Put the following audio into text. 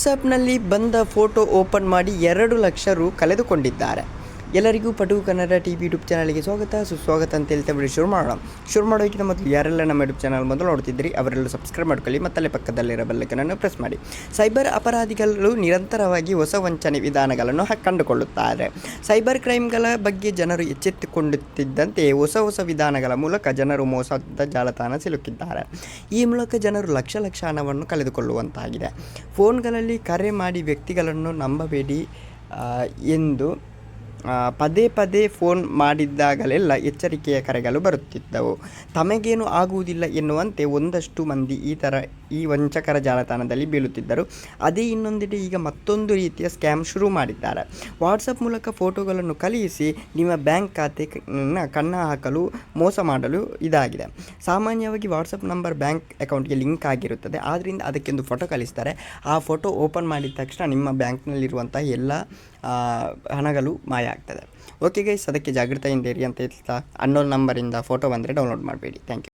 ವಾಟ್ಸಪ್ನಲ್ಲಿ ಬಂದ photo open ಮಾಡಿ ಎರಡು ಲಕ್ಷ ರು ಕಳೆದುಕೊಂಡಿದ್ದಾರೆ. ಎಲ್ಲರಿಗೂ ಪಟು ಕನ್ನಡ ಟಿ ವಿ ಯೂಟ್ಯೂಬ್ ಚಾನಲ್ಗೆ ಸ್ವಾಗತ. ಸುಸ್ವಾಗತ ಅಂತ ಹೇಳ್ತಾ ಬಿಡಿ, ಶುರು ಮಾಡೋಣ. ಶುರು ಮಾಡೋಕ್ಕಿಂತ ಮೊದಲು ಯಾರೆಲ್ಲ ನಮ್ಮ ಯೂಟ್ಯೂಬ್ ಚಾನಲ್ ಮೊದಲು ನೋಡ್ತಿದ್ರಿ ಅವರೆಲ್ಲ ಸಬ್ಸ್ಕ್ರೈಬ್ ಮಾಡ್ಕೊಳ್ಳಿ, ಮತ್ತಲ್ಲೇ ಪಕ್ಕದಲ್ಲಿರೋ ಬೆಲ್ಲಕ್ಕನನ್ನು ಪ್ರೆಸ್ ಮಾಡಿ. ಸೈಬರ್ ಅಪರಾಧಿಗಳು ನಿರಂತರವಾಗಿ ಹೊಸ ವಂಚನೆ ವಿಧಾನಗಳನ್ನು ಕಂಡುಕೊಳ್ಳುತ್ತಾರೆ. ಸೈಬರ್ ಕ್ರೈಮ್ಗಳ ಬಗ್ಗೆ ಜನರು ಎಚ್ಚೆತ್ತುಕೊಳ್ಳುತ್ತಿದ್ದಂತೆ ಹೊಸ ಹೊಸ ವಿಧಾನಗಳ ಮೂಲಕ ಜನರು ಮೋಸದ ಜಾಲತಾಣ ಸಿಲುಕಿದ್ದಾರೆ. ಈ ಮೂಲಕ ಜನರು ಲಕ್ಷ ಲಕ್ಷ ಹಣವನ್ನು ಕಳೆದುಕೊಳ್ಳುವಂತಾಗಿದೆ. ಫೋನ್ಗಳಲ್ಲಿ ಕರೆ ಮಾಡಿ ವ್ಯಕ್ತಿಗಳನ್ನು ನಂಬಬೇಡಿ ಎಂದು ಪದೇ ಪದೇ ಫೋನ್ ಮಾಡಿದ್ದಾಗಲೆಲ್ಲ ಎಚ್ಚರಿಕೆಯ ಕರೆಗಳು ಬರುತ್ತಿದ್ದವು. ತಮಗೇನು ಆಗುವುದಿಲ್ಲ ಎನ್ನುವಂತೆ ಒಂದಷ್ಟು ಮಂದಿ ಈ ಥರ ಈ ವಂಚಕರ ಜಾಲತಾಣದಲ್ಲಿ ಬೀಳುತ್ತಿದ್ದರು. ಅದೇ ಇನ್ನೊಂದೆಡೆ ಈಗ ಮತ್ತೊಂದು ರೀತಿಯ ಸ್ಕ್ಯಾಮ್ ಶುರು ಮಾಡಿದ್ದಾರೆ. ವಾಟ್ಸಪ್ ಮೂಲಕ ಫೋಟೋಗಳನ್ನು ಕಳುಹಿಸಿ ನಿಮ್ಮ ಬ್ಯಾಂಕ್ ಖಾತೆ ಕಣ್ಣ ಹಾಕಲು, ಮೋಸ ಮಾಡಲು ಇದಾಗಿದೆ. ಸಾಮಾನ್ಯವಾಗಿ ವಾಟ್ಸಪ್ ನಂಬರ್ ಬ್ಯಾಂಕ್ ಅಕೌಂಟ್ಗೆ ಲಿಂಕ್ ಆಗಿರುತ್ತದೆ. ಆದ್ದರಿಂದ ಅದಕ್ಕೊಂದು ಫೋಟೋ ಕಳಿಸ್ತಾರೆ. ಆ ಫೋಟೋ ಓಪನ್ ಮಾಡಿದ ತಕ್ಷಣ ನಿಮ್ಮ ಬ್ಯಾಂಕ್ನಲ್ಲಿರುವಂಥ ಎಲ್ಲ ಹಣಗಳು ಮಾಯ ಆಗ್ತದೆ. ಓಕೆ ಗೈಸ್ ಅದಕ್ಕೆ ಜಾಗೃತೆಯಿಂದ ಇರಿ ಅಂತ ಹೇಳ್ತಾ ಅನ್ನೋನ್ ನಂಬರಿಂದ ಫೋಟೋ ಬಂದರೆ ಡೌನ್ಲೋಡ್ ಮಾಡಬೇಡಿ. Thank you